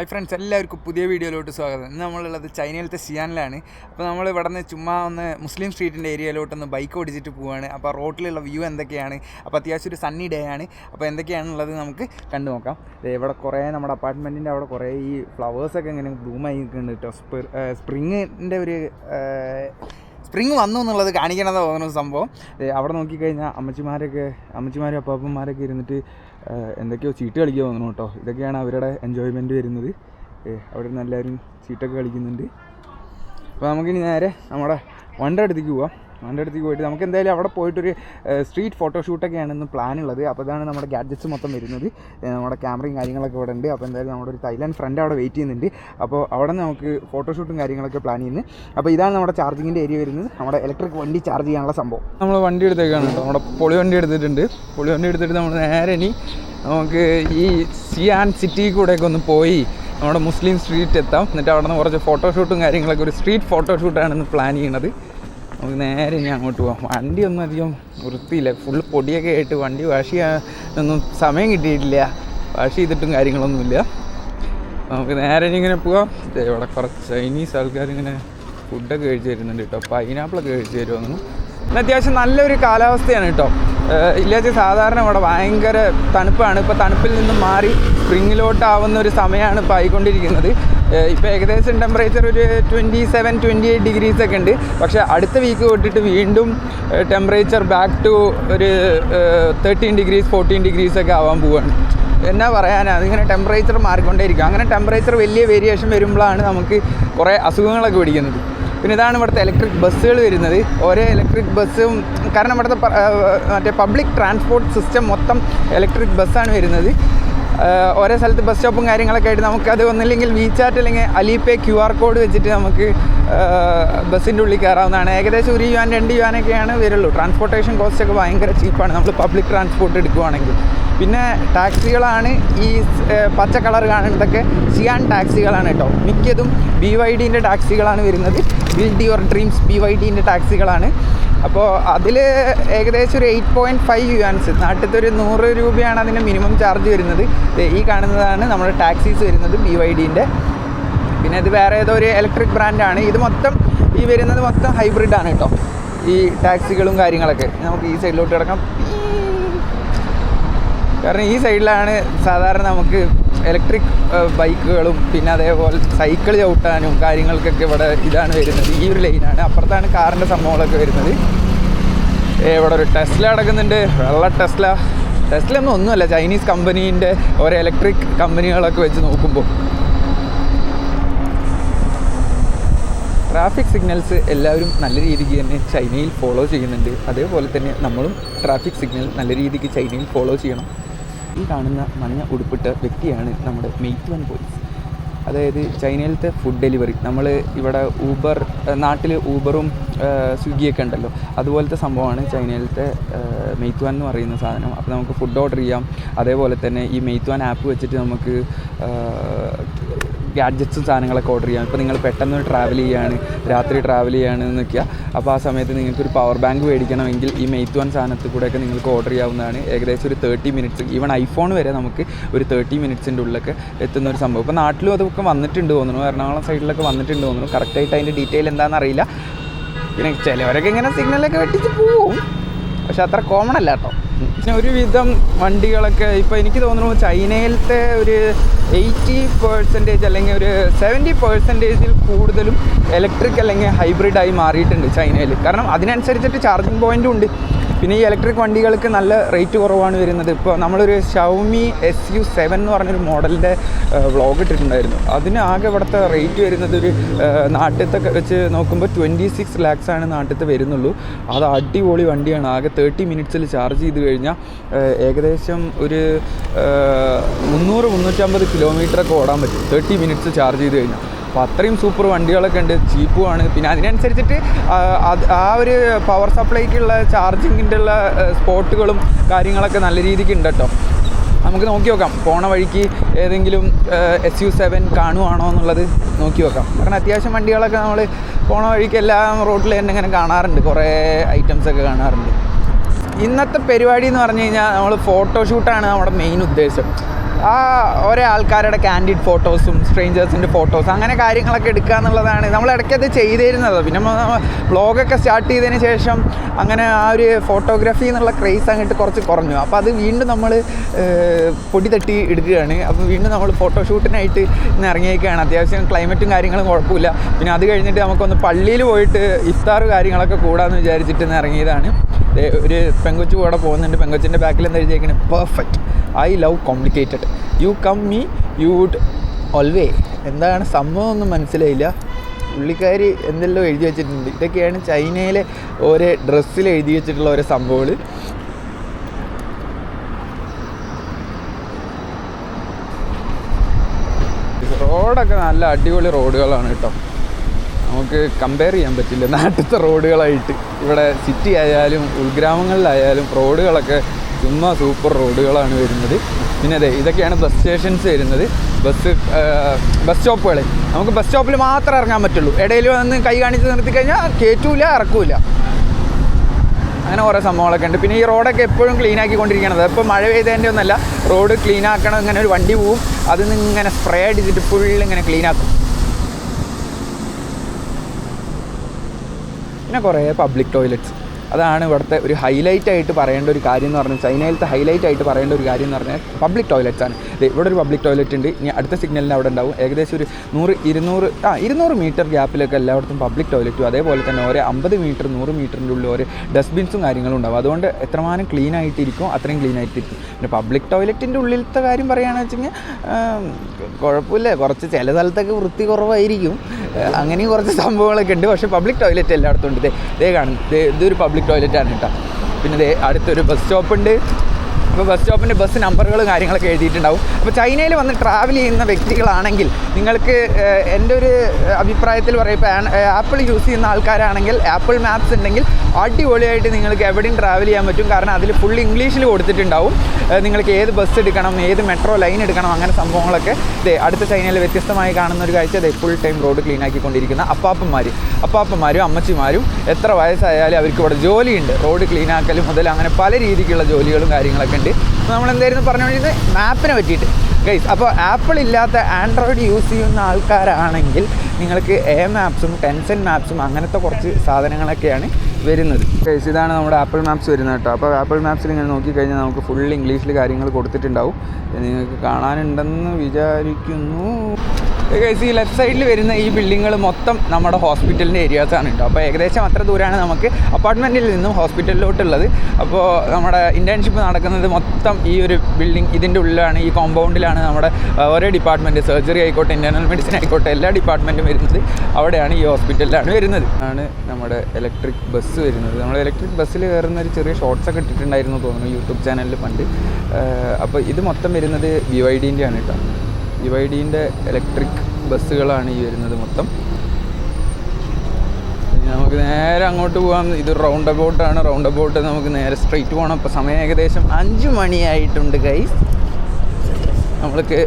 Hi friends എല്ലാവർക്കും പുതിയ വീഡിയോയിലോട്ട് സ്വാഗതം. ഇന്ന് നമ്മളുള്ളത് ചൈനയിലത്തെ സിയാനിലാണ്. അപ്പോൾ നമ്മൾ ഇവിടെ നിന്ന് ചുമ്മാ ഒന്ന് മുസ്ലിം സ്ട്രീറ്റിന്റെ ഏരിയയിലോട്ടൊന്ന് ബൈക്ക് ഓടിച്ചിട്ട് പോവാണ്. അപ്പോൾ റോട്ടിലുള്ള വ്യൂ എന്തൊക്കെയാണ്? അപ്പോൾ അത്യാവശ്യം ഒരു സണ്ണി ഡേ ആണ്. അപ്പോൾ എന്തൊക്കെയാണുള്ളത് നമുക്ക് കണ്ടു നോക്കാം ഇവിടെ കുറേ നമ്മുടെ അപ്പാർട്ട്മെന്റിന്റെ അവിടെ കുറേ ഈ ഫ്ലവേഴ്സൊക്കെ ഇങ്ങനെ ബ്ലൂമായി നിൽക്കുന്നുണ്ട് കേട്ടോ. സ്പ്രി സ്പ്രിങ്ങിന്റെ ഒരു സ്പ്രിങ് വന്നു എന്നുള്ളത് കാണിക്കണമെന്ന് തോന്നുന്ന സംഭവം. അവിടെ നോക്കിക്കഴിഞ്ഞാൽ അമ്മച്ചിമാരൊക്കെ അമ്മച്ചിമാരും അപ്പാപ്പന്മാരൊക്കെ ഇരുന്നിട്ട് എന്തൊക്കെയോ ചീട്ട് കളിക്കുക തോന്നുന്നു കേട്ടോ. ഇതൊക്കെയാണ് അവരുടെ എൻജോയ്മെന്റ് വരുന്നത്. അവിടെ നിന്ന് എല്ലാവരും ചീട്ടൊക്കെ കളിക്കുന്നുണ്ട്. അപ്പോൾ നമുക്കിനി നേരെ നമ്മുടെ വണ്ടി അടുത്തേക്ക് പോവാം. വണ്ട അടുത്തേക്ക് പോയിട്ട് നമുക്ക് എന്തായാലും അവിടെ പോയിട്ടൊരു സ്ട്രീറ്റ് ഫോട്ടോഷൂട്ടൊക്കെയാണ് ഇന്ന് പ്ലാൻ ഉള്ളത്. അപ്പോൾ ഇതാണ് നമ്മുടെ ഗാഡ്ജറ്റ്സ് മൊത്തം വരുന്നത്. നമ്മുടെ ക്യാമറയും കാര്യങ്ങളൊക്കെ ഇവിടെ ഉണ്ട്. അപ്പോൾ എന്തായാലും നമ്മുടെ ഒരു തൈലാൻഡ് ഫ്രണ്ട് അവിടെ വെയിറ്റ് ചെയ്യുന്നുണ്ട്. അപ്പോൾ അവിടെ നിന്ന് നമുക്ക് ഫോട്ടോഷൂട്ടും കാര്യങ്ങളൊക്കെ പ്ലാൻ ചെയ്യുന്നത് അപ്പോൾ ഇതാണ് നമ്മുടെ ചാർജിങ്ങിന്റെ ഏരിയ വരുന്നത്. നമ്മുടെ ഇലക്ട്രിക് വണ്ടി ചാർജ് ചെയ്യാനുള്ള സംഭവം. നമ്മൾ വണ്ടി എടുത്തേക്കാണ് നമ്മുടെ പൊളി വണ്ടി എടുത്തിട്ടുണ്ട്. പൊളി വണ്ടി എടുത്തിട്ട് നമ്മൾ നേരെ ഇനി നമുക്ക് ഈ സിയാൻ സിറ്റി കൂടെയൊക്കെ ഒന്ന് പോയി നമ്മുടെ മുസ്ലിം സ്ട്രീറ്റ് എത്താം. എന്നിട്ട് അവിടെ നിന്ന് കുറച്ച് ഫോട്ടോഷൂട്ടും കാര്യങ്ങളൊക്കെ. ഒരു സ്ട്രീറ്റ് ഫോട്ടോഷൂട്ടാണ് ഇന്ന് പ്ലാൻ ചെയ്യണത് നമുക്ക് നേരെ ഇനി അങ്ങോട്ട് പോകാം വണ്ടിയൊന്നും അധികം വൃത്തിയില്ല. ഫുൾ പൊടിയൊക്കെ ആയിട്ട് വണ്ടി വാഷ് ചെയ്യാനൊന്നും സമയം കിട്ടിയിട്ടില്ല. വാഷ് ചെയ്തിട്ടും കാര്യങ്ങളൊന്നുമില്ല. നമുക്ക് നേരെ ഇനി ഇങ്ങനെ പോവാം. ഇവിടെ കുറച്ച് ചൈനീസ് ആൾക്കാർ ഇങ്ങനെ ഫുഡൊക്കെ കഴിച്ച് തരുന്നുണ്ട് കേട്ടോ. പൈനാപ്പിളൊക്കെ കഴിച്ച് തരുമെന്നു പിന്നെ അത്യാവശ്യം നല്ലൊരു കാലാവസ്ഥയാണ് കേട്ടോ. ഇല്ലാച്ച സാധാരണ ഇവിടെ ഭയങ്കര തണുപ്പാണ്. ഇപ്പോൾ തണുപ്പിൽ നിന്നും മാറി സ്പ്രിങ്ങിലോട്ടാവുന്ന ഒരു സമയമാണ് ഇപ്പോൾ ആയിക്കൊണ്ടിരിക്കുന്നത്. ഇപ്പോൾ ഏകദേശം ടെമ്പറേച്ചർ ഒരു twenty seven twenty eight degrees ഒക്കെ ഉണ്ട്. പക്ഷേ അടുത്ത വീക്ക് തൊട്ടിട്ട് വീണ്ടും ടെമ്പറേച്ചർ ബാക്ക് ടു ഒരു തേർട്ടീൻ ഡിഗ്രീസ് ഫോർട്ടീൻ ഡിഗ്രീസ് ഒക്കെ ആവാൻ പോവുകയാണ് എന്നാ പറയാനാ? അതിങ്ങനെ ടെമ്പറേച്ചർ മാറിക്കൊണ്ടേയിരിക്കും. അങ്ങനെ ടെമ്പറേച്ചർ വലിയ വേരിയേഷൻ വരുമ്പോഴാണ് നമുക്ക് കുറേ അസുഖങ്ങളൊക്കെ പിടിക്കുന്നത്. പിന്നെ ഇതാണ് ഇവിടുത്തെ ഇലക്ട്രിക് ബസ്സുകൾ വരുന്നത്. ഓരോ ഇലക്ട്രിക് ബസ്സും കാരണം ഇവിടുത്തെ മറ്റേ പബ്ലിക് ട്രാൻസ്പോർട്ട് സിസ്റ്റം മൊത്തം ഇലക്ട്രിക് ബസ്സാണ് വരുന്നത്. ഓരോ സ്ഥലത്ത് ബസ് സ്റ്റോപ്പും കാര്യങ്ങളൊക്കെ ആയിട്ട് നമുക്കത് ഒന്നില്ലെങ്കിൽ വീചാറ്റ് അല്ലെങ്കിൽ അലിപേ ക്യു ആർ കോഡ് വെച്ചിട്ട് നമുക്ക് ബസ്സിന്റെ ഉള്ളിൽ കയറാവുന്നതാണ്. ഏകദേശം ഒരു യുവാൻ രണ്ട് യുവാനൊക്കെയാണ് വരുള്ളൂ. ട്രാൻസ്പോർട്ടേഷൻ കോസ്റ്റ് ഒക്കെ ഭയങ്കര ചീപ്പാണ് നമ്മൾ പബ്ലിക് ട്രാൻസ്പോർട്ട് എടുക്കുവാണെങ്കിൽ. പിന്നെ ടാക്സികളാണ് ഈ പച്ച കളർ കാണുന്നതൊക്കെ സിയാൻ ടാക്സികളാണ് കേട്ടോ. മിക്കതും ബി വൈ ഡിന്റെ ടാക്സികളാണ് വരുന്നത്. Build your dreams B Y ഡിന്റെ ടാക്സികളാണ്. അപ്പോൾ അതിൽ ഏകദേശം ഒരു എയ്റ്റ് പോയിന്റ് ഫൈവ് യുവാൻസ് നാട്ടിലത്തെ ഒരു നൂറ് രൂപയാണ് അതിന്റെ മിനിമം ചാർജ് വരുന്നത്. ഈ കാണുന്നതാണ് നമ്മുടെ ടാക്സീസ് വരുന്നത് ബി വൈ ഡിന്റെ പിന്നെ ഇത് വേറെ ഏതോ ഒരു ഇലക്ട്രിക് ബ്രാൻഡാണ് ഇത് മൊത്തം ഈ വരുന്നത് മൊത്തം ഹൈബ്രിഡാണ് കേട്ടോ. ഈ ടാക്സികളും കാര്യങ്ങളൊക്കെ. നമുക്ക് ഈ സൈഡിലോട്ട് കിടക്കാം. കാരണം ഈ സൈഡിലാണ് സാധാരണ നമുക്ക് ഇലക്ട്രിക് ബൈക്കുകളും പിന്നെ അതേപോലെ സൈക്കിൾ ചവിട്ടാനും കാര്യങ്ങൾക്കൊക്കെ ഇവിടെ ഇതാണ് വരുന്നത്. ഈ ഒരു ലൈനാണ് അപ്പുറത്താണ് കാറിന്റെ സംഭവങ്ങളൊക്കെ വരുന്നത്. ഇവിടെ ഒരു ടെസ്ല അടക്കുന്നുണ്ട്. വെള്ള ടെസ്ല. ടെസ്ല ഒന്നും ഒന്നുമല്ല. ചൈനീസ് കമ്പനീന്റെ ഓരോ ഇലക്ട്രിക് കമ്പനികളൊക്കെ വെച്ച് നോക്കുമ്പോൾ ട്രാഫിക് സിഗ്നൽസ് എല്ലാവരും നല്ല രീതിക്ക് തന്നെ ചൈനയിൽ ഫോളോ ചെയ്യുന്നുണ്ട്. അതേപോലെ തന്നെ നമ്മളും ട്രാഫിക് സിഗ്നൽ നല്ല രീതിക്ക് ചൈനയിൽ ഫോളോ ചെയ്യണം. ഈ കാണുന്ന മഞ്ഞ ഉടുപ്പിട്ട വ്യക്തിയാണ് നമ്മുടെ മെയ്റ്റ് വൺ അതായത് ചൈനയിലത്തെ ഫുഡ് ഡെലിവറി നമ്മൾ ഇവിടെ ഊബർ നാട്ടിൽ ഊബറും സ്വിഗ്ഗിയൊക്കെ ഉണ്ടല്ലോ. അതുപോലത്തെ സംഭവമാണ് ചൈനയിലത്തെ മെയ്ത്വാൻ എന്ന് പറയുന്ന സാധനം. അപ്പോൾ നമുക്ക് ഫുഡ് ഓർഡർ ചെയ്യാം. അതേപോലെ തന്നെ ഈ മെയ്ത്വാൻ ആപ്പ് വെച്ചിട്ട് നമുക്ക് ഗാഡ്ജറ്റ്സും സാധനങ്ങളൊക്കെ ഓർഡർ ചെയ്യാം. ഇപ്പോൾ നിങ്ങൾ പെട്ടെന്ന് ട്രാവൽ ചെയ്യാണ് രാത്രി ട്രാവൽ ചെയ്യാണ് എന്നൊക്കെയാ. അപ്പോൾ ആ സമയത്ത് നിങ്ങൾക്കൊരു പവർ ബാങ്ക് മേടിക്കണമെങ്കിൽ ഈ മെയ്ത്ത് വൺ സാധനത്തിൽ കൂടെയൊക്കെ നിങ്ങൾക്ക് ഓർഡർ ചെയ്യാവുന്നതാണ്. ഏകദേശം ഒരു തേർട്ടി മിനിറ്റ്സ് ഈവൺ ഐഫോൺ വരെ നമുക്ക് ഒരു തേർട്ടി മിനിറ്റ്സിന്റെ ഉള്ളിലൊക്കെ എത്തുന്ന ഒരു സംഭവം. ഇപ്പോൾ നാട്ടിലും അതൊക്കെ വന്നിട്ടുണ്ട് തോന്നുന്നു. എറണാകുളം സൈഡിലൊക്കെ വന്നിട്ടുണ്ട് തോന്നുന്നു. കറക്റ്റായിട്ട് അതിന്റെ ഡീറ്റെയിൽ എന്താണെന്ന് അറിയില്ല പിന്നെ ചിലവരൊക്കെ ഇങ്ങനെ സിഗ്നലൊക്കെ വെട്ടിച്ച് പോവും. പക്ഷെ അത്ര കോമൺ അല്ല കേട്ടോ. പിന്നെ ഒരുവിധം വണ്ടികളൊക്കെ ഇപ്പോൾ എനിക്ക് തോന്നുന്നു ചൈനയിലത്തെ ഒരു എയ്റ്റി പേഴ്സന്റേജ് അല്ലെങ്കിൽ ഒരു സെവന്റി പേഴ്സന്റേജിൽ കൂടുതലും ഇലക്ട്രിക് അല്ലെങ്കിൽ ഹൈബ്രിഡായി മാറിയിട്ടുണ്ട് ചൈനയിൽ. കാരണം അതിനനുസരിച്ചിട്ട് ചാർജിങ് പോയിന്റും ഉണ്ട്. പിന്നെ ഈ ഇലക്ട്രിക് വണ്ടികൾക്ക് നല്ല റേറ്റ് കുറവാണ് വരുന്നത്. ഇപ്പോൾ നമ്മളൊരു ഷൗമി എസ് യു സെവൻ എന്ന് പറഞ്ഞൊരു മോഡലിന്റെ വ്ളോഗ് ഇട്ടിട്ടുണ്ടായിരുന്നു. അതിന് ആകെ ഇവിടുത്തെ റേറ്റ് വരുന്നത് ഒരു നാട്ടിലത്തെ വെച്ച് നോക്കുമ്പോൾ ട്വന്റി സിക്സ് ലാക്സ് ആണ് നാട്ടിലത്തെ വരുന്നുള്ളൂ. അത് അടിപൊളി വണ്ടിയാണ്. ആകെ തേർട്ടി മിനിറ്റ്സിൽ ചാർജ് ചെയ്ത് കഴിഞ്ഞാൽ ഏകദേശം ഒരു മുന്നൂറ് മുന്നൂറ്റമ്പത് കിലോമീറ്ററൊക്കെ ഓടാൻ പറ്റും. തേർട്ടി മിനിറ്റ്സ് ചാർജ് ചെയ്ത് കഴിഞ്ഞാൽ അപ്പോൾ അത്രയും സൂപ്പർ വണ്ടികളൊക്കെ ഉണ്ട്. ചീപ്പുമാണ് പിന്നെ അതിനനുസരിച്ചിട്ട് ആ, ഒരു പവർ സപ്ലൈക്കുള്ള ചാർജിങ്ങിന്റെ ഉള്ള സ്പോട്ടുകളും കാര്യങ്ങളൊക്കെ നല്ല രീതിക്ക് ഉണ്ട് കേട്ടോ നമുക്ക് നോക്കി നോക്കാം. പോണ വഴിക്ക് ഏതെങ്കിലും എസ് യു സെവൻ കാണുവാണോ എന്നുള്ളത് നോക്കി നോക്കാം. കാരണം അത്യാവശ്യം വണ്ടികളൊക്കെ നമ്മൾ പോണ വഴിക്ക് എല്ലാം റോഡിൽ തന്നെ ഇങ്ങനെ കാണാറുണ്ട്. കുറേ ഐറ്റംസ് ഒക്കെ കാണാറുണ്ട്. ഇന്നത്തെ പരിപാടി എന്ന് പറഞ്ഞു കഴിഞ്ഞാൽ നമ്മൾ ഫോട്ടോഷൂട്ടാണ് നമ്മുടെ മെയിൻ ഉദ്ദേശം. ആ ഓരോ ആൾക്കാരുടെ കാൻഡിഡ് ഫോട്ടോസും സ്ട്രേഞ്ചേഴ്സിന്റെ ഫോട്ടോസ് അങ്ങനെ കാര്യങ്ങളൊക്കെ എടുക്കുക എന്നുള്ളതാണ്. നമ്മൾ ഇടയ്ക്ക് അത് ചെയ്തിരുന്നത്. പിന്നെ ബ്ലോഗൊക്കെ സ്റ്റാർട്ട് ചെയ്തതിന് ശേഷം അങ്ങനെ ആ ഒരു ഫോട്ടോഗ്രാഫി എന്നുള്ള ക്രേസ് അങ്ങോട്ട് കുറച്ച് കുറഞ്ഞു. അപ്പോൾ അത് വീണ്ടും നമ്മൾ പൊടി തട്ടി എടുക്കുകയാണ്. അപ്പോൾ വീണ്ടും നമ്മൾ ഫോട്ടോഷൂട്ടിനായിട്ട് ഇന്ന് ഇറങ്ങിയേക്കാണ് അത്യാവശ്യം ക്ലൈമറ്റും കാര്യങ്ങളും കുഴപ്പമില്ല. പിന്നെ അത് കഴിഞ്ഞിട്ട് നമുക്കൊന്ന് പള്ളിയിൽ പോയിട്ട് ഇഫ്താർ കാര്യങ്ങളൊക്കെ കൂടാമെന്ന് വിചാരിച്ചിട്ട് ഇന്ന് ഇറങ്ങിയതാണ്. ഒരു പെങ്കൊച്ചു കൂടെ പോകുന്നുണ്ട്. പെങ്കൊച്ചിന്റെ ബാക്കിൽ എന്താ എഴുതിയേക്കണേ? Perfect I love complicated you come me you would always എന്താണ് സംഭവം ഒന്നും മനസ്സിലായില്ല. പുള്ളിക്കാരി എന്തെല്ലോ എഴുതി വെച്ചിട്ടുണ്ട്. ഇതൊക്കെയാണ് ചൈനയിലെ ഓരോ ഡ്രസ്സിൽ എഴുതി വെച്ചിട്ടുള്ള ഓരോ സംഭവങ്ങൾ റോഡൊക്കെ നല്ല അടിപൊളി റോഡുകളാണ് കേട്ടോ. നമുക്ക് കമ്പയർ ചെയ്യാൻ പറ്റില്ല. നാട്ടിലത്തെ റോഡുകളായിട്ട്. ഇവിടെ സിറ്റി ആയാലും ഉൾഗ്രാമങ്ങളിലായാലും റോഡുകളൊക്കെ ചുമ്മാ സൂപ്പർ റോഡുകളാണ് വരുന്നത്. പിന്നെ അതെ ഇതൊക്കെയാണ് ബസ് സ്റ്റേഷൻസ് വരുന്നത്. ബസ് ബസ് സ്റ്റോപ്പുകൾ നമുക്ക് ബസ് സ്റ്റോപ്പിൽ മാത്രമേ ഇറങ്ങാൻ പറ്റുള്ളൂ. ഇടയിൽ വന്ന് കൈ കാണിച്ച് നിർത്തി കഴിഞ്ഞാൽ കയറ്റൂല ഇറക്കൂല. അങ്ങനെ കുറേ സംഭവങ്ങളൊക്കെ ഉണ്ട്. പിന്നെ ഈ റോഡൊക്കെ എപ്പോഴും ക്ലീൻ ആക്കിക്കൊണ്ടിരിക്കണത്. ഇപ്പോൾ മഴ പെയ്തതിന്റെ ഒന്നല്ല റോഡ് ക്ലീൻ ആക്കണം ഇങ്ങനെ ഒരു വണ്ടി പോവും. അതിൽ നിന്ന് ഇങ്ങനെ സ്പ്രേ അടിച്ചിട്ട് ഫുള്ള് ഇങ്ങനെ ക്ലീൻ ആക്കും. പിന്നെ കുറേ പബ്ലിക് ടോയ്ലറ്റ്സ് അതാണ് ഇവിടുത്തെ ഒരു ഹൈലൈറ്റ് ആയിട്ട് പറയേണ്ട ഒരു കാര്യം എന്ന് പറഞ്ഞാൽ ചൈനയിലത്തെ ഹൈലൈറ്റ് ആയിട്ട് പറയേണ്ട ഒരു കാര്യം എന്ന് പറഞ്ഞാൽ പബ്ലിക് ടോയ്ലറ്റ്സ് ആണ്. ഇവിടെ ഒരു പബ്ലിക് ടോയ്ലറ്റ് ഉണ്ട്. ഇനി അടുത്ത സിഗ്നലിന് അവിടെ ഉണ്ടാവും. ഏകദേശം ഒരു നൂറ് ഇരുന്നൂറ് ആ ഇരുന്നൂറ് മീറ്റർ ഗ്യാപ്പിലൊക്കെ എല്ലായിടത്തും പബ്ലിക് ടോയ്ലറ്റും അതേപോലെ തന്നെ ഓരോ അമ്പത് മീറ്റർ നൂറ് മീറ്ററിന്റെ ഉള്ളിൽ ഓരോ ഡസ്റ്റ്ബിൻസും കാര്യങ്ങളും ഉണ്ടാവും. അതുകൊണ്ട് എത്രമാനം ക്ലീൻ ആയിട്ടിരിക്കും അത്രയും ക്ലീൻ ആയിട്ടിരിക്കും. പിന്നെ പബ്ലിക് ടോയ്ലറ്റിന്റെ ഉള്ളിലത്തെ കാര്യം പറയുകയാണെന്ന് വെച്ച് കഴിഞ്ഞാൽ കുഴപ്പമില്ല. കുറച്ച് ചില സ്ഥലത്തൊക്കെ വൃത്തി കുറവായിരിക്കും. അങ്ങനെയും കുറച്ച് സംഭവങ്ങളൊക്കെ ഉണ്ട്. പക്ഷേ പബ്ലിക് ടോയ്ലറ്റ് എല്ലായിടത്തും ഉണ്ട്. ഇതേ ഇത് ഇതൊരു പബ്ലിക് ടോയ്ലറ്റാണ് കേട്ടോ. പിന്നെ ഇതേ അടുത്തൊരു ബസ് സ്റ്റോപ്പ് ഉണ്ട്. അപ്പോൾ ബസ് സ്റ്റോപ്പിന്റെ ബസ് നമ്പറുകളും കാര്യങ്ങളൊക്കെ എഴുതിയിട്ടുണ്ടാവും. അപ്പോൾ ചൈനയിൽ വന്ന് ട്രാവൽ ചെയ്യുന്ന വ്യക്തികളാണെങ്കിൽ നിങ്ങൾക്ക് എന്റെ ഒരു അഭിപ്രായത്തിൽ പറയും ഇപ്പോൾ ആപ്പിൾ യൂസ് ചെയ്യുന്ന ആൾക്കാരാണെങ്കിൽ ആപ്പിൾ മാപ്സ് ഉണ്ടെങ്കിൽ അടിപൊളിയായിട്ട് നിങ്ങൾക്ക് എവിടെയും ട്രാവൽ ചെയ്യാൻ പറ്റും. കാരണം അതിൽ ഫുൾ ഇംഗ്ലീഷിൽ കൊടുത്തിട്ടുണ്ടാവും. നിങ്ങൾക്ക് ഏത് ബസ് എടുക്കണം ഏത് മെട്രോ ലൈൻ എടുക്കണം അങ്ങനെ സംഭവങ്ങളൊക്കെ. ഇതേ അടുത്ത ചൈനയിൽ വ്യത്യസ്തമായി കാണുന്ന ഒരു കാഴ്ച ഇതേ ഫുൾ ടൈം റോഡ് ക്ലീൻ ആക്കിക്കൊണ്ടിരിക്കുന്ന അപ്പാപ്പന്മാർ അപ്പാപ്പന്മാരും അമ്മച്ചിമാരും എത്ര വയസ്സായാലും അവർക്ക് ഇവിടെ ജോലിയുണ്ട്. റോഡ് ക്ലീൻ ആക്കലും മുതൽ അങ്ങനെ പല രീതിക്കുള്ള ജോലികളും കാര്യങ്ങളൊക്കെ ഉണ്ട്. അപ്പോൾ നമ്മൾ എന്തായിരുന്നു പറഞ്ഞുകൊണ്ടിരുന്നത് മാപ്പിനെ പറ്റിയിട്ട്. ഗൈസ് അപ്പോൾ ആപ്പിൾ ഇല്ലാത്ത ആൻഡ്രോയിഡ് യൂസ് ചെയ്യുന്ന ആൾക്കാരാണെങ്കിൽ നിങ്ങൾക്ക് എ മാപ്സും ടെൻസൻ മാപ്സും അങ്ങനത്തെ കുറച്ച് സാധനങ്ങളൊക്കെയാണ് വരുന്നത്. ഗൈസ് ഇതാണ് നമ്മുടെ ആപ്പിൾ മാപ്സ് വരുന്നത് കേട്ടോ. അപ്പോൾ ആപ്പിൾ മാപ്സിൽ ഇങ്ങനെ നോക്കിക്കഴിഞ്ഞാൽ നമുക്ക് ഫുൾ ഇംഗ്ലീഷിൽ കാര്യങ്ങൾ കൊടുത്തിട്ടുണ്ടാവും. നിങ്ങൾക്ക് കാണാനുണ്ടെന്ന് വിചാരിക്കുന്നു. ഗൈസ് ഈ ലെഫ്റ്റ് സൈഡിൽ വരുന്ന ഈ ബിൽഡിങ്ങുകൾ മൊത്തം നമ്മുടെ ഹോസ്പിറ്റലിന്റെ ഏരിയാസാണ് കേട്ടോ അപ്പോൾ ഏകദേശം അത്ര ദൂരമാണ് നമുക്ക് അപ്പാർട്ട്മെന്റിൽ നിന്നും ഹോസ്പിറ്റലിലോട്ടുള്ളത് അപ്പോൾ നമ്മുടെ ഇന്റേൺഷിപ്പ് നടക്കുന്നത് മൊത്തം ഈ ഒരു ബിൽഡിംഗ് ഇതിന്റെ ഉള്ളിലാണ്. ഈ കോമ്പൗണ്ടിലാണ് നമ്മുടെ ഓരോ ഡിപ്പാർട്ട്മെന്റ് സർജറി ആയിക്കോട്ടെ ഇന്റേർണൽ മെഡിസിൻ ആയിക്കോട്ടെ എല്ലാ ഡിപ്പാർട്ട്മെന്റും വരുന്നത്. അവിടെയാണ് ഈ ഹോസ്പിറ്റലിലാണ് വരുന്നത്. ആണ് നമ്മുടെ ഇലക്ട്രിക് ബസ് വരുന്നത്. നമ്മൾ ഇലക്ട്രിക് ബസ്സിൽ കയറുന്ന ഒരു ചെറിയ ഷോർട്ട്സ് ഒക്കെ ഇട്ടിട്ടുണ്ടായിരുന്നു തോന്നുന്നു യൂട്യൂബ് ചാനലിൽ പണ്ട്. അപ്പോൾ ഇത് മൊത്തം വരുന്നത് വി വൈ ഡീന്റെ കേട്ടോ ഡീന്റെ ഇലക്ട്രിക് ബസ്സുകളാണ് ഈ വരുന്നത് മൊത്തം. നമുക്ക് നേരെ അങ്ങോട്ട് പോകാം. ഇത് റൗണ്ട് അബൌട്ടാണ് റൗണ്ട് അബൌട്ട് നമുക്ക് നേരെ സ്ട്രെയിറ്റ് പോകണം അപ്പോൾ സമയം ഏകദേശം അഞ്ച് മണിയായിട്ടുണ്ട് ഗൈസ് നമ്മൾക്ക്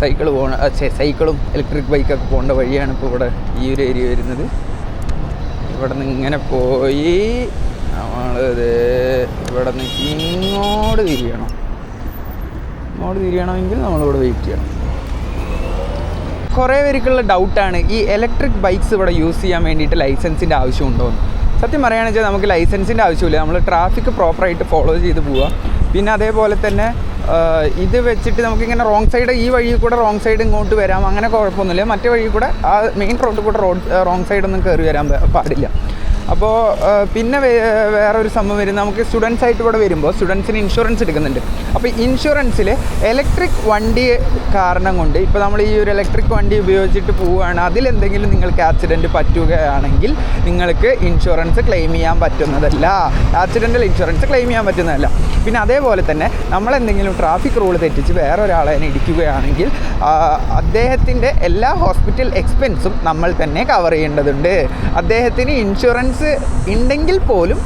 സൈക്കിൾ പോകണം സൈക്കിളും ഇലക്ട്രിക് ബൈക്കൊക്കെ പോകേണ്ട വഴിയാണ് ഇപ്പോൾ ഇവിടെ ഈ ഒരു ഏരിയ വരുന്നത്. ഇവിടെ നിന്ന് ഇങ്ങനെ പോയി നമ്മളത് ഇവിടെ നിന്ന് ഇങ്ങോട്ട് തിരിയണം. ഇങ്ങോട്ട് തിരിയണമെങ്കിൽ നമ്മളിവിടെ വെയിറ്റ് ചെയ്യണം. കുറേ പേർക്കുള്ള ഡൗട്ടാണ് ഈ ഇലക്ട്രിക് ബൈക്സ് ഇവിടെ യൂസ് ചെയ്യാൻ വേണ്ടിയിട്ട് ലൈസൻസിന്റെ ആവശ്യമുണ്ടോ എന്ന്. സത്യം പറയുകയാണെന്ന് വെച്ചാൽ നമുക്ക് ലൈസൻസിന്റെ ആവശ്യമില്ല. നമ്മൾ ട്രാഫിക് പ്രോപ്പറായിട്ട് ഫോളോ ചെയ്ത് പോവുക. പിന്നെ അതേപോലെ തന്നെ ഇത് വെച്ചിട്ട് നമുക്കിങ്ങനെ റോങ് സൈഡ് ഈ വഴി കൂടെ റോങ് സൈഡ് ഇങ്ങോട്ട് വരാം. അങ്ങനെ കുഴപ്പമൊന്നുമില്ല. മറ്റേ വഴി കൂടെ ആ മെയിൻ റോഡിൽ കൂടെ റോഡ് റോങ് സൈഡൊന്നും കയറി വരാൻ പാടില്ല. അപ്പോൾ പിന്നെ വേ- വേറൊരു സംഭവം വരുന്നത് നമുക്ക് സ്റ്റുഡൻസ് ആയിട്ട് ഇവിടെ വരുമ്പോൾ സ്റ്റുഡൻസിന് ഇൻഷുറൻസ് എടുക്കുന്നുണ്ട്. അപ്പോൾ ഇൻഷുറൻസിൽ ഇലക്ട്രിക് വണ്ടി കാരണം കൊണ്ട് ഇപ്പോൾ നമ്മൾ ഈ ഒരു ഇലക്ട്രിക് വണ്ടി ഉപയോഗിച്ചിട്ട് പോവുകയാണ്. അതിലെന്തെങ്കിലും നിങ്ങൾക്ക് ആക്സിഡന്റ് പറ്റുകയാണെങ്കിൽ നിങ്ങൾക്ക് ഇൻഷുറൻസ് ക്ലെയിം ചെയ്യാൻ പറ്റുന്നതല്ല. ആക്സിഡന്റൽ ഇൻഷുറൻസ് ക്ലെയിം ചെയ്യാൻ പറ്റുന്നതല്ല. പിന്നെ അതേപോലെ തന്നെ നമ്മളെന്തെങ്കിലും ട്രാഫിക് റൂൾ തെറ്റിച്ച് വേറെ ഒരാളെ ഇടിക്കുകയാണെങ്കിൽ അദ്ദേഹത്തിന്റെ എല്ലാ ഹോസ്പിറ്റൽ എക്സ്പെൻസും നമ്മൾ തന്നെ കവർ ചെയ്യേണ്ടതുണ്ട്. അദ്ദേഹത്തിന് ഇൻഷുറൻസ് ഇൻഷുറൻസ് ഉണ്ടെങ്കിൽ പോലും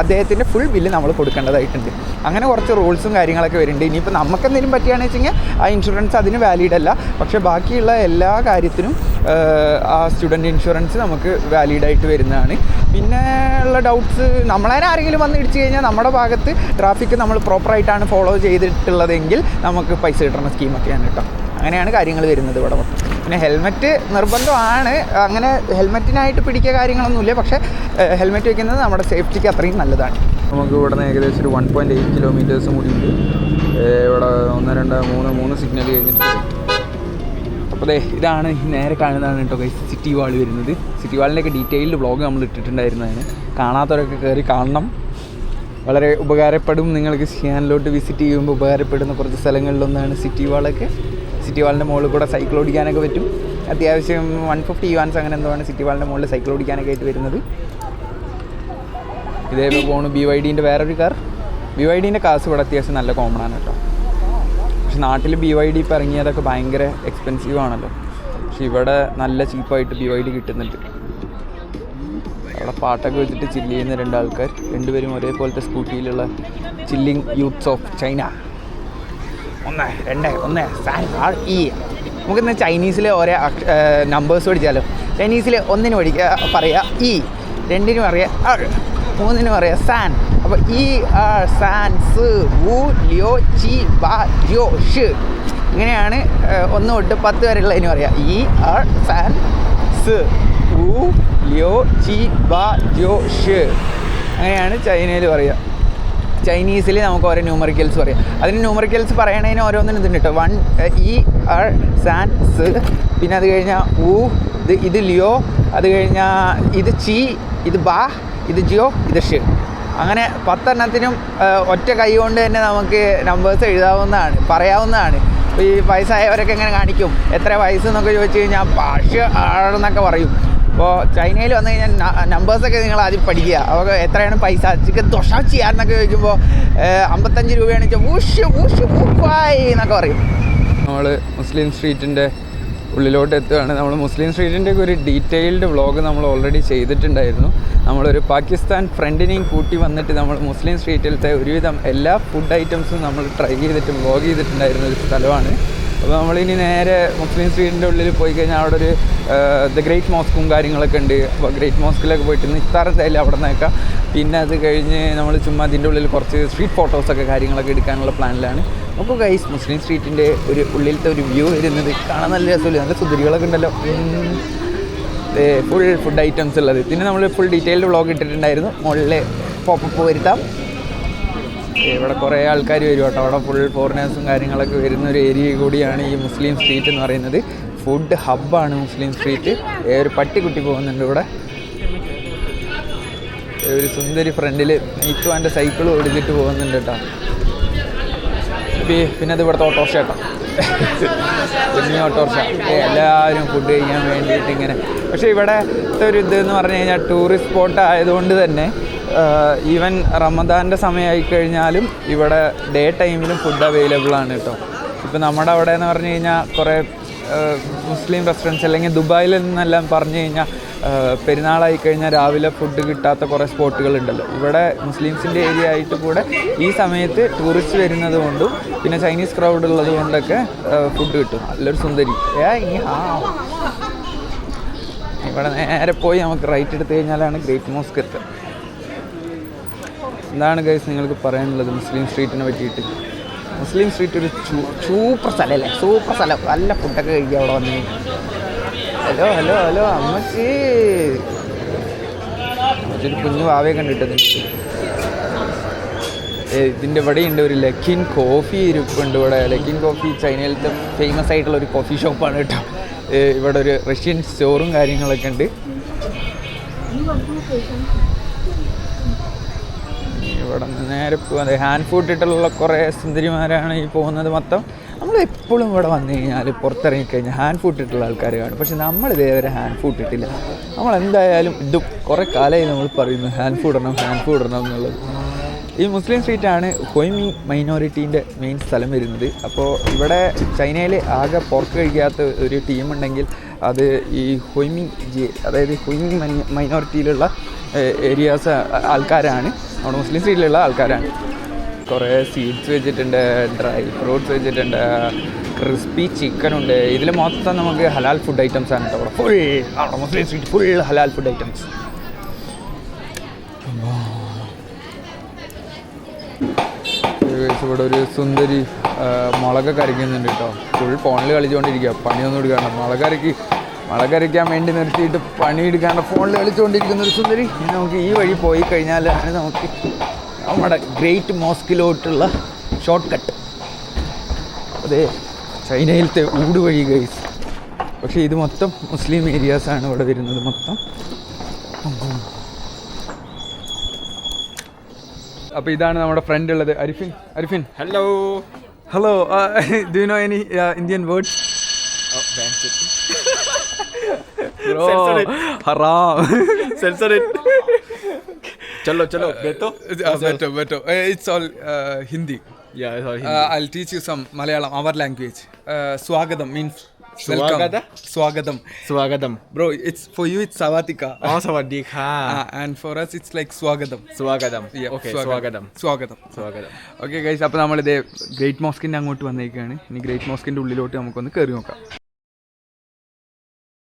അദ്ദേഹത്തിന്റെ ഫുൾ ബില്ല് നമ്മൾ കൊടുക്കേണ്ടതായിട്ടുണ്ട്. അങ്ങനെ കുറച്ച് റൂൾസും കാര്യങ്ങളൊക്കെ വരുന്നുണ്ട്. ഇനിയിപ്പോൾ നമുക്ക് എന്തെങ്കിലും പറ്റുകയാണെന്ന് കഴിഞ്ഞാൽ ആ ഇൻഷുറൻസ് അതിന് വാലിഡ് അല്ല. പക്ഷേ ബാക്കിയുള്ള എല്ലാ കാര്യത്തിനും ആ സ്റ്റുഡന്റ് ഇൻഷുറൻസ് നമുക്ക് വാലിഡായിട്ട് വരുന്നതാണ്. പിന്നെ ഉള്ള ഡൗട്ട്സ് നമ്മളതിനെ ആരെങ്കിലും വന്ന് ഇടിച്ചു കഴിഞ്ഞാൽ നമ്മുടെ ഭാഗത്ത് ട്രാഫിക് നമ്മൾ പ്രോപ്പറായിട്ടാണ് ഫോളോ ചെയ്തിട്ടുള്ളതെങ്കിൽ നമുക്ക് പൈസ കിട്ടുന്ന സ്കീമൊക്കെയാണ് കേട്ടോ. അങ്ങനെയാണ് കാര്യങ്ങൾ വരുന്നത് ഇവിടെ മൊത്തം. പിന്നെ ഹെൽമെറ്റ് നിർബന്ധമാണ്. അങ്ങനെ ഹെൽമെറ്റിനായിട്ട് പിടിക്കുക കാര്യങ്ങളൊന്നുമില്ല. പക്ഷേ ഹെൽമെറ്റ് വെക്കുന്നത് നമ്മുടെ സേഫ്റ്റിക്ക് അത്രയും നല്ലതാണ്. നമുക്ക് ഇവിടെ നിന്ന് ഏകദേശം ഒരു വൺ പോയിന്റ് എയ്റ്റ് കിലോമീറ്റേഴ്സ് കൂടിയുണ്ട് ഇവിടെ ഒന്ന് രണ്ട് മൂന്ന് മൂന്ന് സിഗ്നൽ കഴിഞ്ഞിട്ട് അപ്പോൾ അതെ ഇതാണ് നേരെ കാണുന്നതാണ് കേട്ടോ ഗൈസ് സിറ്റി വാൾ വരുന്നത്. സിറ്റി വാളിന്റെയൊക്കെ ഡീറ്റെയിൽഡ് വ്ളോഗ് നമ്മൾ ഇട്ടിട്ടുണ്ടായിരുന്നതാണ്. കാണാത്തവരൊക്കെ കയറി കാണണം. വളരെ ഉപകാരപ്പെടും. നിങ്ങൾക്ക് സ്കാനിലോട്ട് വിസിറ്റ് ചെയ്യുമ്പോൾ ഉപകാരപ്പെടുന്ന കുറച്ച് സ്ഥലങ്ങളിലൊന്നാണ് സിറ്റി വാളൊക്കെ സിറ്റി വാളിന്റെ മുകളിൽ കൂടെ സൈക്കിൾ ഓടിക്കാനൊക്കെ പറ്റും. അത്യാവശ്യം വൺ ഫിഫ്റ്റി യുവാൻസ് അങ്ങനെ എന്തോ ആണ് സിറ്റി വാളിന്റെ മുകളിൽ സൈക്കിൾ ഓടിക്കാനൊക്കെ ആയിട്ട് വരുന്നത്. ഇതേപോലെ പോണു ബി വൈ ഡീന്റെ വേറൊരു കാർ. ബി വൈ ഡീന്റെ കാസ് ഇവിടെ അത്യാവശ്യം നല്ല കോമൺ ആണ് കേട്ടോ. പക്ഷെ നാട്ടിൽ ബി വൈ ഡി ഇപ്പോൾ ഇറങ്ങിയതൊക്കെ ഭയങ്കര എക്സ്പെൻസീവ് ആണല്ലോ. പക്ഷെ ഇവിടെ നല്ല ചീപ്പായിട്ട് ബി വൈ ഡി കിട്ടുന്നുണ്ട്. അവിടെ പാട്ടൊക്കെ വെച്ചിട്ട് ചില്ല് ചെയ്യുന്ന രണ്ടാൾക്കാർ. രണ്ടുപേരും ഒരേപോലത്തെ സ്കൂട്ടിയിലുള്ള ചില്ലിങ് യൂത്ത്സ് ഓഫ് ചൈന ഒന്ന് രണ്ട് ഒന്ന് സാൻ ആർ ഇ നമുക്കിന്ന് ചൈനീസിലെ ഓരോ നമ്പേഴ്സ് പഠിച്ചാലോ? ചൈനീസിൽ ഒന്നിന് പഠിക്കുക പറയുക ഇ രണ്ടിനും പറയുക ആർ. മൂന്നിനും പറയുക സാൻ. അപ്പോൾ ഇ ആർ സാൻ സു വു ലിയോ ചി ബാ ജോ ഷ്. ഇങ്ങനെയാണ് ഒന്ന് തൊട്ട് പത്ത് വരെയുള്ളതിന് പറയാം ഇ ആർ സാൻ സു വു ലിയോ ചി ബാ ജോ ഷ്. അങ്ങനെയാണ് ചൈനയിൽ പറയുക ചൈനീസിൽ നമുക്ക് ഓരോ ന്യൂമറിക്കൽസ് പറയാം. അതിന് ന്യൂമറിക്കൽസ് പറയണതിന് ഓരോന്നിനും ഇതുണ്ട് കേട്ടോ വൺ ഇ ആർ സാൻ സ് പിന്നെ അത് കഴിഞ്ഞാൽ ഊ ഇത് ഇത് ലിയോ അത് കഴിഞ്ഞാൽ ഇത് ചി ഇത് ബാ ഇത് ജിയോ ഇത് ഷ് അങ്ങനെ പത്തെണ്ണത്തിനും ഒറ്റ കൈ കൊണ്ട് തന്നെ നമുക്ക് നമ്പേഴ്സ് എഴുതാവുന്നതാണ് പറയാവുന്നതാണ്. ഈ വയസ്സായവരൊക്കെ എങ്ങനെ കാണിക്കും? എത്ര വയസ്സ് എന്നൊക്കെ ചോദിച്ചു കഴിഞ്ഞാൽ ഭാഷ ആണെന്നൊക്കെ പറയും. അപ്പോൾ ചൈനയിൽ വന്നു കഴിഞ്ഞാൽ നമ്പേഴ്സൊക്കെ നിങ്ങൾ ആദ്യം പഠിക്കുക. അപ്പോൾ എത്രയാണ് പൈസ? ചിക്കൻ ദോശ ചെയ്യാറെന്നൊക്കെ ചോദിക്കുമ്പോൾ അമ്പത്തഞ്ച് രൂപയാണ് എന്നൊക്കെ പറയും. നമ്മൾ മുസ്ലിം സ്ട്രീറ്റിന്റെ ഉള്ളിലോട്ട് എത്തുകയാണ്. നമ്മൾ മുസ്ലിം സ്ട്രീറ്റിന്റെ ഒരു ഡീറ്റെയിൽഡ് വ്ളോഗ് നമ്മൾ ഓൾറെഡി ചെയ്തിട്ടുണ്ടായിരുന്നു. നമ്മളൊരു പാകിസ്ഥാൻ ഫ്രണ്ടിനെയും കൂട്ടി വന്നിട്ട് നമ്മൾ മുസ്ലിം സ്ട്രീറ്റിലത്തെ ഒരുവിധം എല്ലാ ഫുഡ് ഐറ്റംസും നമ്മൾ ട്രൈ ചെയ്തിട്ട് വ്ളോഗ് ചെയ്തിട്ടുണ്ടായിരുന്ന ഒരു സ്ഥലമാണ്. അപ്പോൾ നമ്മളിനി നേരെ മുസ്ലിം സ്ട്രീറ്റിന്റെ ഉള്ളിൽ പോയി കഴിഞ്ഞാൽ അവിടെ ഒരു ദ ഗ്രേറ്റ് മോസ്കും കാര്യങ്ങളൊക്കെ ഉണ്ട്. അപ്പോൾ ഗ്രേറ്റ് മോസ്കിലൊക്കെ പോയിട്ട് നിസ്താർ എന്തായാലും അവിടെ നിന്നേക്കാം പിന്നെ അത് കഴിഞ്ഞ് നമ്മൾ ചുമ്മാ അതിന്റെ ഉള്ളിൽ കുറച്ച് സ്ട്രീറ്റ് ഫോട്ടോസൊക്കെ കാര്യങ്ങളൊക്കെ എടുക്കാനുള്ള പ്ലാനിലാണ് നമുക്ക് ഗൈസ് മുസ്ലിം സ്ട്രീറ്റിന്റെ ഒരു ഉള്ളിലത്തെ ഒരു വ്യൂ വരുന്നത് കാണാൻ നല്ല രസമില്ല? നല്ല സുതിരികളൊക്കെ ഉണ്ടല്ലോ. ഫുൾ ഫുഡ് ഐറ്റംസ് ഉള്ളത്. പിന്നെ നമ്മൾ ഫുൾ ഡീറ്റെയിൽഡ് വ്ളോഗ് ഇട്ടിട്ടുണ്ടായിരുന്നു. മുകളിൽ പോപ്പ് വരുത്താം. ഇവിടെ കുറേ ആൾക്കാർ വരും കേട്ടോ. അവിടെ ഫുൾ ഫോറിനേഴ്സും കാര്യങ്ങളൊക്കെ വരുന്ന ഒരു ഏരിയ കൂടിയാണ് ഈ മുസ്ലിം സ്ട്രീറ്റ് എന്ന് പറയുന്നത്. ഫുഡ് ഹബ്ബാണ് മുസ്ലിം സ്ട്രീറ്റ് ഒരു പട്ടിക്കുട്ടി പോകുന്നുണ്ട് ഇവിടെ. ഒരു സുന്ദരി ഫ്രണ്ടിൽ ഇത്തുവാന്റെ സൈക്കിൾ ഓടിച്ചിട്ട് പോകുന്നുണ്ട് കേട്ടോ. പിന്നെ അത് ഇവിടുത്തെ ഓട്ടോറിക്ഷ കേട്ടോ. കുഞ്ഞി ഓട്ടോറിക്ഷ. എല്ലാവരും ഫുഡ് കഴിക്കാൻ വേണ്ടിയിട്ട് ഇങ്ങനെ. പക്ഷേ ഇവിടെ ഒരു ഇത് എന്ന് പറഞ്ഞു കഴിഞ്ഞാൽ ടൂറിസ്റ്റ് സ്പോട്ട് ആയതുകൊണ്ട് തന്നെ ഈവൻ റമദാന്റെ സമയമായി കഴിഞ്ഞാലും ഇവിടെ ഡേ ടൈമിലും ഫുഡ് അവൈലബിൾ ആണ് കേട്ടോ ഇപ്പം നമ്മുടെ അവിടെ എന്ന് പറഞ്ഞു കഴിഞ്ഞാൽ കുറേ മുസ്ലിം റെസ്റ്റോറന്റ്സ് അല്ലെങ്കിൽ ദുബായിൽ നിന്നെല്ലാം പറഞ്ഞു കഴിഞ്ഞാൽ പെരുന്നാളായി കഴിഞ്ഞാൽ രാവിലെ ഫുഡ് കിട്ടാത്ത കുറേ സ്പോട്ടുകളുണ്ടല്ലോ ഇവിടെ മുസ്ലിംസിന്റെ ഏരിയ ആയിട്ട് കൂടെ ഈ സമയത്ത് ടൂറിസ്റ്റ് വരുന്നത് കൊണ്ടും പിന്നെ ചൈനീസ് ക്രൗഡ് ഉള്ളത് കൊണ്ടൊക്കെ ഫുഡ് കിട്ടും. നല്ലൊരു സുന്ദരി. ഇവിടെ നേരെ പോയി നമുക്ക് റൈറ്റ് എടുത്തു കഴിഞ്ഞാലാണ് ഗ്രേറ്റ് മോസ്ക് എത്തുക. എന്താണ് ഗൈസ് നിങ്ങൾക്ക് പറയാനുള്ളത് മുസ്ലിം സ്ട്രീറ്റിനെ പറ്റിയിട്ട്? മുസ്ലിം സ്ട്രീറ്റ് ഒരു സൂപ്പർ സ്ഥലമല്ലേ സൂപ്പർ സ്ഥലം. നല്ല ഫുഡൊക്കെ കഴിക്കുക അവിടെ വന്നു. ഹലോ ഹലോ ഹലോ അമ്മച്ചി. അമ്മച്ചൊരു കുഞ്ഞു വാവയെ കണ്ടിട്ടത് ഇതിന്റെ ഇവിടെ ഉണ്ട് ഒരു ലക്കിൻ കോഫി ഇരിപ്പുണ്ട് ഇവിടെ. ലക്കിൻ കോഫി ചൈനയിലത്തെ ഫേമസ് ആയിട്ടുള്ള ഒരു കോഫി ഷോപ്പാണ് കേട്ടോ. ഇവിടെ ഒരു റഷ്യൻ സ്റ്റോറും കാര്യങ്ങളൊക്കെ ഉണ്ട്. ഇവിടെ നിന്ന് നേരെ പോകാൻ ഹാൻഡ് ഫുഡ് ഇട്ടുള്ള കുറേ സുന്ദരിമാരാണ് ഈ പോകുന്നത് മൊത്തം. നമ്മൾ എപ്പോഴും ഇവിടെ വന്നു കഴിഞ്ഞാൽ പുറത്തിറങ്ങിക്കഴിഞ്ഞാൽ ഹാൻഡ് ഫുഡ് ഇട്ടുള്ള ആൾക്കാർ കാണും. പക്ഷെ നമ്മൾ ഇതേവരെ ഹാൻഡ് ഫുഡ് ഇട്ടില്ല. നമ്മൾ എന്തായാലും ഇത് കുറേ കാലമായി നമ്മൾ പറയുന്നു ഹാൻഡ് ഫുഡ് ഇടണം ഹാൻഡ് ഫുഡ് ഇടണം എന്നുള്ളത്. ഈ മുസ്ലിം സ്ട്രീറ്റാണ് ഹൊയ്മി മൈനോറിറ്റീന്റെ മെയിൻ സ്ഥലം വരുന്നത്. അപ്പോൾ ഇവിടെ ചൈനയിൽ ആകെ പുറത്ത് കഴിക്കാത്ത ഒരു ടീമുണ്ടെങ്കിൽ അത് ഈ ഹൊയ്മി ജി അതായത് ഹൊയ്മി മൈനോറിറ്റിയിലുള്ള ഏരിയാസ് ആൾക്കാരാണ്. നമ്മുടെ മുസ്ലിം സ്ട്രീറ്റിലുള്ള ആൾക്കാരാണ്. കുറേ സീഡ്സ് വെച്ചിട്ടുണ്ട് ഡ്രൈ ഫ്രൂട്ട്സ് വെച്ചിട്ടുണ്ട് ക്രിസ്പി ചിക്കൻ ഉണ്ട്. ഇതിൽ മൊത്തം നമുക്ക് ഹലാൽ ഫുഡ് ഐറ്റംസ് ആണ് കേട്ടോ. ഫുൾ നമ്മുടെ മുസ്ലിം സ്ട്രീറ്റ് ഫുൾ ഹലാൽ ഫുഡ് ഐറ്റംസ് ഇവിടെ ഒരു സുന്ദരി മുളക് മുളകൊക്കെ അരയ്ക്കുന്നുണ്ട് കേട്ടോ ഫുൾ ഫോണിൽ കളിച്ചുകൊണ്ടിരിക്കുക പണിയൊന്നും എടുക്കാണ്ട്. മുളക് അരക്കി മുളക് അരയ്ക്കാൻ വേണ്ടി നിർത്തിയിട്ട് പണിയെടുക്കാണ്ട് ഫോണിൽ കളിച്ചുകൊണ്ടിരിക്കുന്ന ഒരു സുന്ദരി. നമുക്ക് ഈ വഴി പോയി കഴിഞ്ഞാൽ നമുക്ക് നമ്മുടെ ഗ്രേറ്റ് മോസ്കിലോട്ടുള്ള ഷോർട്ട് കട്ട് അതെ ചൈനയിലത്തെ ഊട് വഴി ഗൈസ് പക്ഷേ ഇത് മൊത്തം മുസ്ലിം ഏരിയാസാണ് ഇവിടെ വരുന്നത് മൊത്തം. അപ്പോൾ ഇതാണ് നമ്മുടെ ഫ്രണ്ട് ഉള്ളത് Arifin. Arifin. Hello hello do know any Indian words Oh, it. Bro Censor it. Chalo, chalo. Beto? Beto, beto. it's all uh, hindi Yeah, it's all uh, i'll teach you some malayalam our language uh, swagadam means welcome swagadam Swagadam. bro it's for you it's savatika Oh, sawadika. uh, and for us it's like swagadam Swagadam. Yeah, Okay, swagadam. Swagadam. Swagadam. Okay guys അപ്പോൾ നമ്മളിത് great മോസ്കിന്റെ അങ്ങോട്ട് വന്നേക്കാണ് ഇനി great മോസ്കിന്റെ ഉള്ളിലോട്ട് നമുക്കൊന്ന് കയറി നോക്കാം